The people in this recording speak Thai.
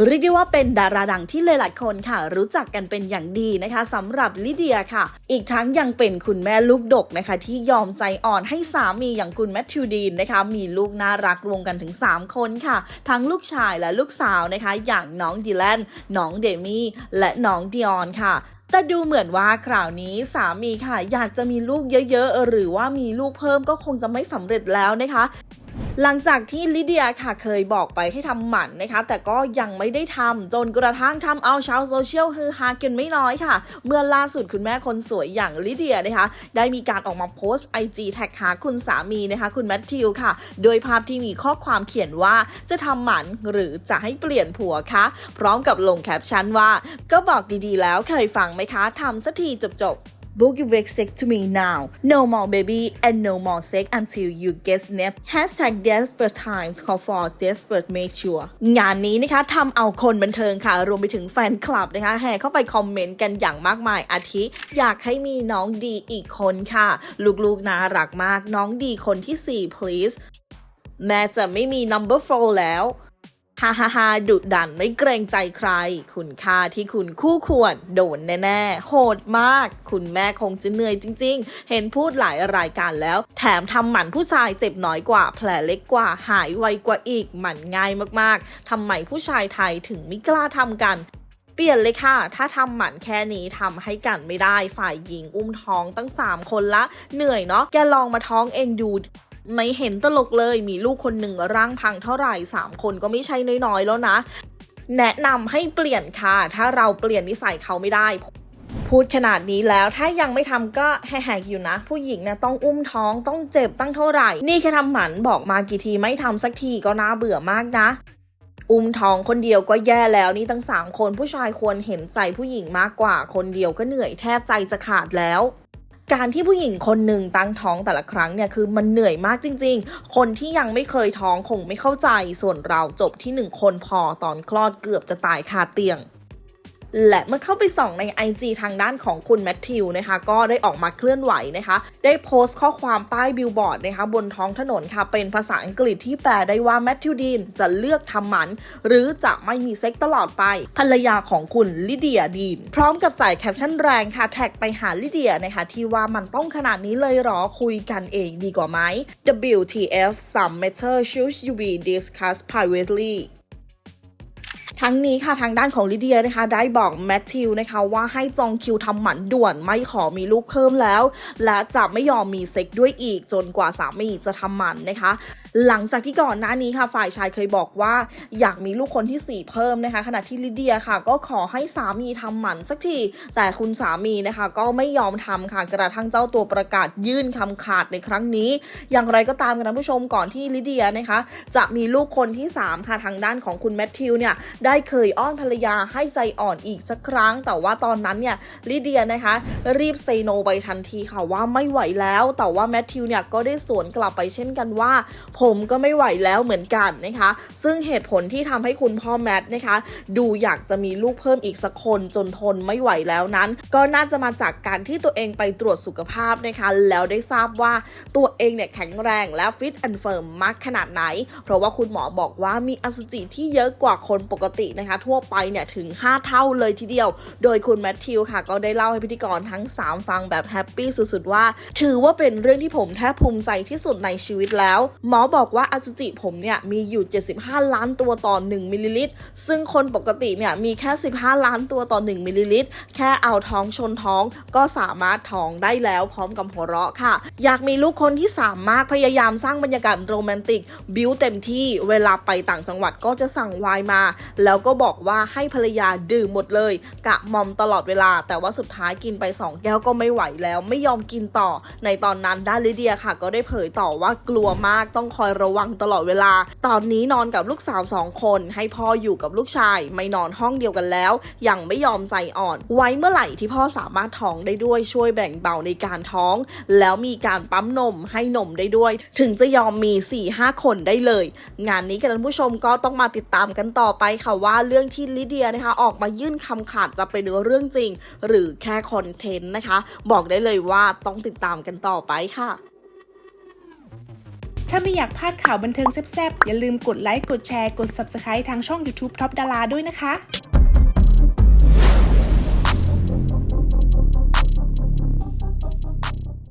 เรียกได้ว่าเป็นดาราดังที่หลายๆคนค่ะ รู้จักกันเป็นอย่างดีนะคะสำหรับลิเดียค่ะ อีกทั้งยังเป็นคุณแม่ลูกดกนะคะ ที่ยอมใจอ่อนให้สามีอย่างคุณแมทธิวดีนนะคะ มีลูกน่ารักรวมกันถึง 3 คนค่ะ ทั้งลูกชายและลูกสาวนะคะ อย่างน้องดิแลนน้องเดมี่และน้องดิออนค่ะแต่ดูเหมือนว่าคราวนี้สามีค่ะ อยากจะมีลูกเยอะๆ หรือว่ามีลูกเพิ่มก็คงจะไม่สำเร็จแล้วนะคะ หลังจากที่ลิเดียค่ะเคยบอกไปให้ทำหมันนะคะ แต่ก็ยังไม่ได้ทำจนกระทั่งทำเอาชาวโซเชียลฮือฮากันไม่น้อยค่ะ เมื่อล่าสุดคุณแม่คนสวยอย่างลิเดียนะคะ ได้มีการออกมาโพสต์ IG แท็กหาคุณสามีนะคะ คุณแมทธิวค่ะ โดยภาพที่มีข้อความเขียนว่าจะทำหมันหรือจะให้เปลี่ยนผัวคะพร้อมกับลงแคปชั่นว่า ก็บอกดีๆแล้วเคยฟังไหมคะทำสักทีจบๆ Book your vex sex to me now. No more baby and no more sex until you get snapped. Hashtag desperate times call for desperate make sure. งานนี้นะคะทำเอาคนบันเทิงค่ะ รวมไปถึงแฟนคลับนะคะแห่เข้าไปคอมเมนต์กันอย่างมากมายอาทิ อยากให้มีน้องดีอีกคนค่ะ ลูกๆน่ารักมากน้องดีคนที่ 4 please แม้จะไม่มี number four แล้ว ฮ่าฮ่าฮ่าดุดันไม่เกรงใจใคร คุณค่าที่คุณคู่ควร โดนแน่ๆ โหดมาก คุณแม่คงจะเหนื่อยจริง ๆ เห็นพูดหลายรายการแล้ว แถมทำหมันผู้ชายเจ็บน้อยกว่า แผลเล็กกว่า หายไวกว่าอีก หมันง่ายมากๆ ทำไมผู้ชายไทยถึงไม่กล้าทำกันเปลี่ยนเลยค่ะ ถ้าทำหมันแค่นี้ทำให้กันไม่ได้ ฝ่ายหญิงอุ้มท้องตั้ง 3 คนละ เหนื่อยเนาะ แกลองมาท้องเองดู ไม่เห็นตลกเลยมีลูกคนหนึ่งร่างพังเท่าไหร่ 3 คนก็ไม่ใช่น้อยๆแล้วนะ แนะนำให้เปลี่ยนค่ะ ถ้าเราเปลี่ยนนิสัยเขาไม่ได้ พูดขนาดนี้แล้วถ้ายังไม่ทำก็แหกๆอยู่นะ ผู้หญิงนี่ยต้องอุ้มท้องต้องเจ็บตั้งเท่าไหร่ นี่แค่ทำหมันบอกมากี่ทีไม่ทำสักทีก็น่าเบื่อมากนะอุ้มท้องคนเดียวก็แย่แล้วนี่ตั้งสามคนผู้ชายควรเห็นใจผู้หญิงมากกว่าคนเดียวก็เหนื่อยแทบใจจะขาดแล้ว การที่ผู้หญิงคนหนึ่งตั้งท้องแต่ละครั้งเนี่ยคือมันเหนื่อยมากจริง ๆ คนที่ยังไม่เคยท้องคงไม่เข้าใจ ส่วนเราจบที่หนึ่งคนพอตอนคลอดเกือบจะตายคาเตียง และเมื่อเข้าไปส่องใน IG ทางด้านของคุณแมทธิวนะคะก็ได้ออกมาเคลื่อนไหวนะคะ ได้โพสต์ข้อความป้ายบิลบอร์ดนะคะบนท้องถนนค่ะ เป็นภาษาอังกฤษที่แปลได้ว่าแมทธิวดีนจะเลือกทำหมัน หรือจะไม่มีเซ็กตลอดไป ภรรยาของคุณลิเดียดีน พร้อมกับใส่แคปชั่นแรงค่ะ แท็กไปหาลิเดียนะคะที่ว่ามันต้องขนาดนี้เลยหรอคุยกันเองดีกว่าไหม WTF some matter should you be discussed privately ทั้งนี้ค่ะทางด้านของลิเดียนะคะได้บอกแมทธิวนะคะว่าให้จองคิวทำหมันด่วนไม่ขอมีลูกเพิ่มแล้ว และจะไม่ยอมมีเซ็กด้วยอีกจนกว่าสามีจะทำหมันนะคะ หลังจากที่ก่อนหน้านี้ค่ะ ฝ่ายชายเคยบอกว่าอยากมีลูกคนที่ 4 เพิ่มนะคะ ขณะที่ลิเดียค่ะ ก็ขอให้สามีทำหมันสักที แต่คุณสามีนะคะ ก็ไม่ยอมทำค่ะ กระทั่งเจ้าตัวประกาศยื่นคำขาดในครั้งนี้ อย่างไรก็ตามกันนผู้ชมก่อนที่ลิเดียนะคะ จะมีลูกคนที่ 3 ค่ะทางด้านของคุณแมทธิวเนี่ยได้เคยอ้อนภรรยาให้ใจอ่อนอีกสักครั้ง แต่ว่าตอนนั้นเนี่ยลิเดียนะคะ รีบเซโนไปทันทีค่ะว่าไม่ไหวแล้ว แต่ว่าแมทธิวเนี่ยก็ได้สวนกลับไปเช่นกันว่า ผมก็ไม่ไหวแล้วเหมือนกันนะคะ ซึ่งเหตุผลที่ทำให้คุณพ่อแมทนะคะ ดูอยากจะมีลูกเพิ่มอีกสักคนจนทนไม่ไหวแล้วนั้น ก็น่าจะมาจากการที่ตัวเองไปตรวจสุขภาพนะคะ แล้วได้ทราบว่าตัวเองเนี่ยแข็งแรงและฟิตแอนด์เฟิร์มมากขนาดไหน เพราะว่าคุณหมอบอกว่ามีอสุจิที่เยอะกว่าคนปกตินะคะทั่วไปเนี่ยถึง 5 เท่าเลยทีเดียว โดยคุณแมทธิวค่ะ ก็ได้เล่าให้พิธีกรทั้ง 3 ฟังแบบแฮปปี้สุดๆ ว่า ถือว่าเป็นเรื่องที่ผมแทบภูมิใจที่สุดในชีวิตแล้ว หมอบอกว่าอสุจิผมเนี่ยมีอยู่ 75 ล้านตัวต่อ 1มิลลิลิตร ซึ่งคนปกติเนี่ยมีแค่ 15 ล้านตัวต่อ 1มิลลิลิตร แค่เอาท้องชนท้องก็สามารถท้องได้แล้วพร้อมกับหัวเราะค่ะ อยากมีลูกคนที่สามมากพยายามสร้างบรรยากาศโรแมนติก บิวเต็มที่เวลาไปต่างจังหวัดก็จะสั่งไวน์มาแล้วแล้วก็บอกว่าให้ภรรยาดื่มหมดเลย กะมอมตลอดเวลา แต่ว่าสุดท้ายกินไป 2 แก้วก็ไม่ไหวแล้ว ไม่ยอมกินต่อ ในตอนนั้นด้านลิเดียค่ะ ก็ได้เผยต่อว่ากลัวมากต้องคอยระวังตลอดเวลา ตอนนี้นอนกับลูกสาวสองคน ให้พ่ออยู่กับลูกชาย ไม่นอนห้องเดียวกันแล้ว ยังไม่ยอมใจอ่อน ไว้เมื่อไหร่ที่พ่อสามารถท้องได้ด้วยช่วยแบ่งเบาในการท้อง แล้วมีการปั๊มนมให้นมได้ด้วย ถึงจะยอมมี4-5คนได้เลย งานนี้กันผู้ชมก็ต้องมาติดตามกันต่อไปค่ะว่าเรื่องที่ลิเดียนะคะออกมายื่นคำขาดจะเป็นเรื่องจริง หรือแค่คอนเทนต์นะคะ บอกได้เลยว่าต้องติดตามกันต่อไปค่ะถ้าไม่อยากพลาดข่าวบันเทิงแซ่บๆ อย่าลืมกดไลค์ กดแชร์ กด Subscribe ทางช่อง YouTube Top ดาราด้วยนะคะ